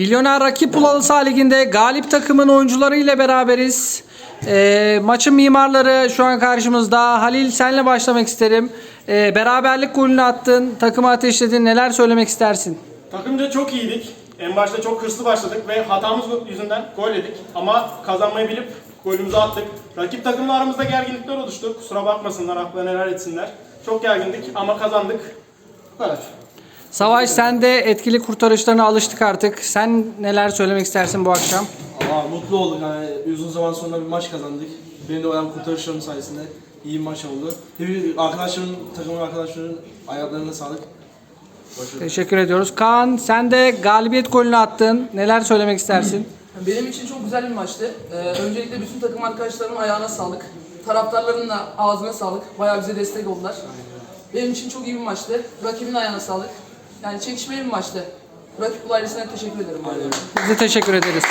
Milyoner Rakip Ulalı Ligi'nde galip takımın oyuncuları ile beraberiz. Ee, maçın mimarları şu an karşımızda. Halil senle başlamak isterim. Ee, beraberlik golünü attın, takımı ateşledin. Neler söylemek istersin? Takımca çok iyiydik. En başta çok hırslı başladık ve hatamız yüzünden gol yedik. Ama kazanmayı bilip golümüzü attık. Rakip takımla aramızda gerginlikler oluştu. Kusura bakmasınlar, akla neler etsinler. Çok gergindik ama kazandık. Bu kadar. Savaş sen de etkili kurtarışlarına alıştık artık. Sen neler söylemek istersin bu akşam? Aa, mutlu olduk yani uzun zaman sonra bir maç kazandık. Benim de o yan kurtarışlarım sayesinde iyi bir maç oldu. Hepimiz arkadaşlarımın, takımın arkadaşlarının ayaklarına sağlık. Başarılı. Teşekkür ediyoruz. Kaan sen de galibiyet golünü attın. Neler söylemek istersin? Benim için çok güzel bir maçtı. Ee, öncelikle bütün takım arkadaşlarımın ayağına sağlık. Taraftarların da ağzına sağlık. Bayağı bize destek oldular. Benim için çok iyi bir maçtı. Rakibin ayağına sağlık. Yani çekişmeli bir maçtı. Rakip ailesine teşekkür ederim. Biz de teşekkür ederiz.